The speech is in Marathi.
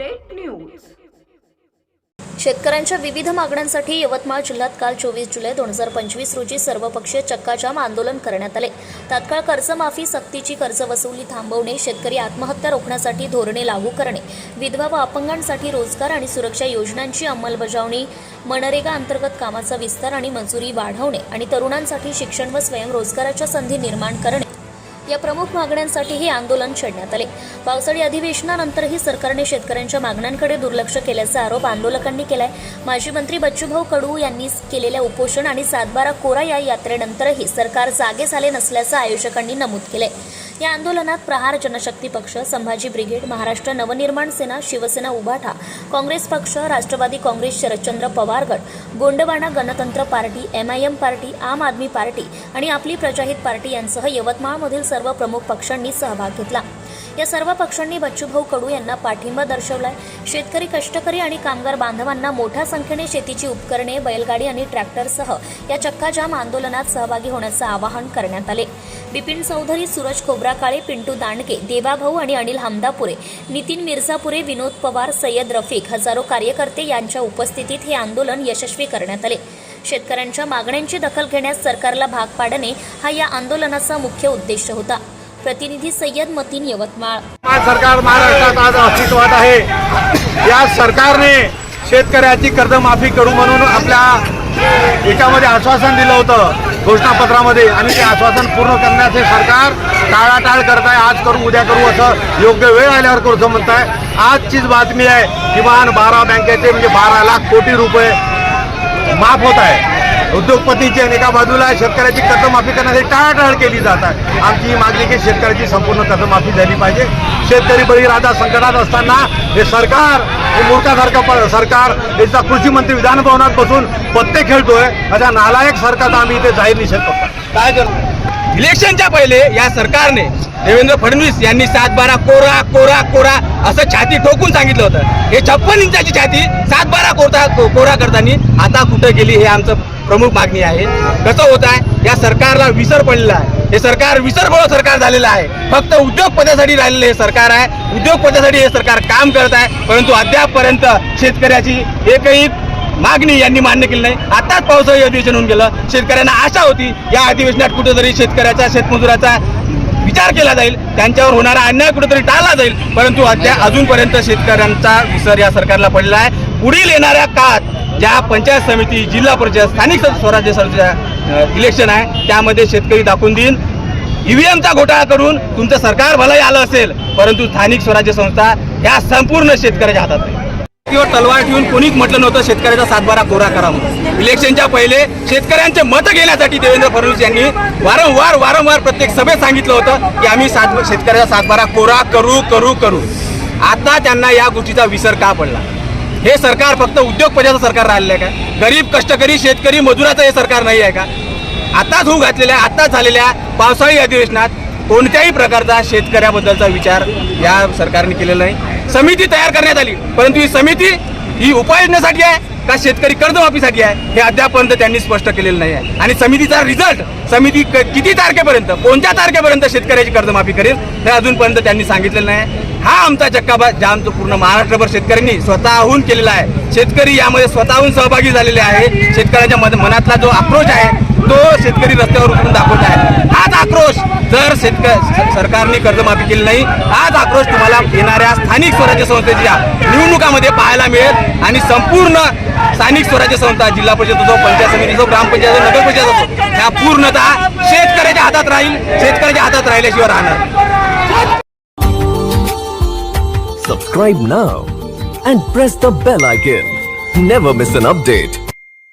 Update news. शेतकऱ्यांच्या विविध मागण्यांसाठी यवतमाळ जिल्ह्यात काल चोवीस जुलै दोन हजार पंचवीस रोजी सर्वपक्षीय चक्काजाम आंदोलन करण्यात आले. तात्काळ कर्जमाफी सक्तीची कर्ज वसुली थांबवणे शेतकरी आत्महत्या रोखण्यासाठी धोरणे लागू करणे विधवा व अपंगांसाठी रोजगार आणि सुरक्षा योजनांची अंमलबजावणी मनरेगा अंतर्गत कामाचा विस्तार आणि मंजुरी वाढवणे आणि तरुणांसाठी शिक्षण व स्वयंरोजगाराच्या संधी निर्माण करणे. या प्रमुख मागण्यांसाठी हे आंदोलन छेडण्यात आले. पावसाळी अधिवेशनानंतरही सरकारने शेतकऱ्यांच्या मागण्यांकडे दुर्लक्ष केल्याचा आरोप आंदोलकांनी केलाय. माजी मंत्री बच्चूभाऊ कडू यांनी केलेल्या उपोषण आणि सातबारा कोरा या यात्रेनंतरही सरकार जागे झाले नसल्याचं आयोजकांनी नमूद केलंय. या आंदोलनात प्रहार जनशक्ती पक्ष संभाजी ब्रिगेड महाराष्ट्र नवनिर्माण सेना शिवसेना उभाठा काँग्रेस पक्ष राष्ट्रवादी काँग्रेस शरदचंद्र पवारगड गोंडवाना गणतंत्र पार्टी एमआयएम पार्टी आम आदमी पार्टी आणि आपली प्रजाहित पार्टी यांसह यवतमाळमधील सर्व प्रमुख पक्षांनी सहभाग घेतला. या सर्व पक्षांनी बच्चूभाऊ कडू यांना पाठिंबा दर्शवलाय. शेतकरी कष्टकरी आणि कामगार बांधवांना मोठ्या संख्येने शेतीची उपकरणे बैलगाडी आणि ट्रॅक्टरसह या चक्काजाम आंदोलनात सहभागी होण्याचं आवाहन करण्यात आले. बिपिन चौधरी सूरज खोब्राकाळे पिंटू दांडके देवाभाऊ आणि अनिल हमदापुरे नितीन मिर्झापुरे विनोद पवार सय्यद रफिक हजारो कार्यकर्ते यांच्या उपस्थितीत हे आंदोलन यशस्वी करण्यात आले. शेतकऱ्यांच्या मागण्यांची दखल घेण्यास सरकारला भाग पाडणे हा या आंदोलनाचा मुख्य उद्देश होता. प्रतिनिधी सय्यद मतीन यवतमाळ. सरकार महाराष्ट्रात आज अस्तित्वात आहे. या सरकारने शेतकऱ्याची कर्जमाफी करू म्हणून आपल्या एकामध्ये आश्वासन दिलं होतं. घोषणापत्रामध्ये आणि ते आश्वासन पूर्ण करण्याचे सरकार टाळाटाळ करत आहे आज करू उद्या करू असं योग्य वेळ आल्यावर करू असं म्हणत आहे आजचीच बातमी आहे किमान बारा बँकेचे म्हणजे बारा लाख कोटी रुपये माफ होत आहे. उद्योगपतीची आणि एका बाजूला शेतकऱ्याची कर्जमाफी करण्यासाठी टाळाटाळ केली जात आहे. आमची ही मागणी की शेतकऱ्याची संपूर्ण कर्जमाफी झाली पाहिजे. शेतकरी बळीराजा संकटात असताना हे सरकार हे मूर्खासारखं प- सरकार याचा कृषी मंत्री विधानभवनात बसून पत्ते खेळतोय. अशा नालायक सरकारचा आम्ही इथे जाहीर निषेध करतो. काय करतो? इलेक्शनच्या पहिले या सरकारने देवेंद्र फडणवीस यांनी सात बारा कोरा कोरा कोरा असं छाती ठोकून सांगितलं होतं. हे छप्पन इंचाची छाती सात बारा कोरा कोरा करताना आता कुठं गेली हे आमचं प्रमुख मागणी आहे. कसं होत आहे? या सरकारला विसर पडलेला आहे. हे सरकार विसरबळ सरकार झालेलं आहे. फक्त उद्योगपत्यासाठी राहिलेलं हे सरकार आहे. उद्योगपत्यासाठी हे सरकार काम करत आहे. परंतु अद्यापपर्यंत शेतकऱ्याची एकही मागणी यांनी मान्य केली नाही. आताच पावसाळी अधिवेशन होऊन गेलं. शेतकऱ्यांना आशा होती या अधिवेशनात कुठेतरी शेतकऱ्याचा शेतमजुराचा विचार केला जाईल. त्यांच्यावर होणारा अन्याय कुठेतरी टाळला जाईल. परंतु अद्या अजूनपर्यंत शेतकऱ्यांचा विसर या सरकारला पडलेला आहे. पुढील येणाऱ्या काळात ज्या पंचायत समिती जिल्हा परिषद स्थानिक स्वराज्य संस्था इलेक्शन आहे त्यामध्ये शेतकरी दाखवून देईन. ईव्हीएमचा घोटाळा करून तुमचं सरकार भलंही आलं असेल परंतु स्थानिक स्वराज्य संस्था या संपूर्ण शेतकऱ्याच्या हातात आहे. किंवा तलवार ठेवून कोणीच म्हटलं नव्हतं शेतकऱ्याचा सातबारा कोरा करा म्हणून. इलेक्शनच्या पहिले शेतकऱ्यांचे मतं घेण्यासाठी देवेंद्र फडणवीस यांनी वारंवार वारंवार प्रत्येक सभेत सांगितलं होतं की आम्ही सात शेतकऱ्याचा सातबारा कोरा करू करू करू. आता त्यांना या गोष्टीचा विसर का पडला? हे सरकार फक्त उद्योगपतीचं सरकार राहिलेलं आहे का? गरीब कष्टकरी शेतकरी मजुराचं हे सरकार नाही आहे का? आताच होऊ घातलेल्या आताच झालेल्या पावसाळी अधिवेशनात कोणत्याही प्रकारचा शेतकऱ्याबद्दलचा विचार या सरकारने केलेला नाही. समिती तयार करण्यात आली परंतु ही समिती ही उपाययोजनेसाठी आहे. का शेतकरी कर्जमाफीसाठी आहे? हे अद्यापर्यंत त्यांनी स्पष्ट केलेलं नाही आहे. आणि समितीचा रिझल्ट समिती किती तारखेपर्यंत कोणत्या तारखेपर्यंत शेतकऱ्याची कर्जमाफी करेल हे अजूनपर्यंत त्यांनी सांगितलेलं नाही हा आमचा चक्काबा जाम तो पूर्ण महाराष्ट्रभर शेतकऱ्यांनी स्वतःहून केलेला आहे. शेतकरी यामध्ये स्वतःहून सहभागी झालेले आहे. शेतकऱ्यांच्या मनातला जो आक्रोश आहे तो शेतकरी रस्त्यावर उतरून दाखवत आहे हाच आक्रोश जर शेतकरी सरकारने कर्जमाफी केली नाही हाच आक्रोश तुम्हाला येणाऱ्या स्थानिक स्वराज्य संस्थेच्या निवडणुकामध्ये पाहायला मिळेल आणि संपूर्ण स्थानिक स्वराज्य संस्था जिल्हा परिषद असो पंचायत समिती असो ग्रामपंचायत असो नगर पंचायत असो ह्या पूर्णतः शेतकऱ्याच्या हातात राहील शेतकऱ्याच्या हातात राहिल्याशिवाय राहणार नाही. Subscribe now and press the bell icon. Never miss an update.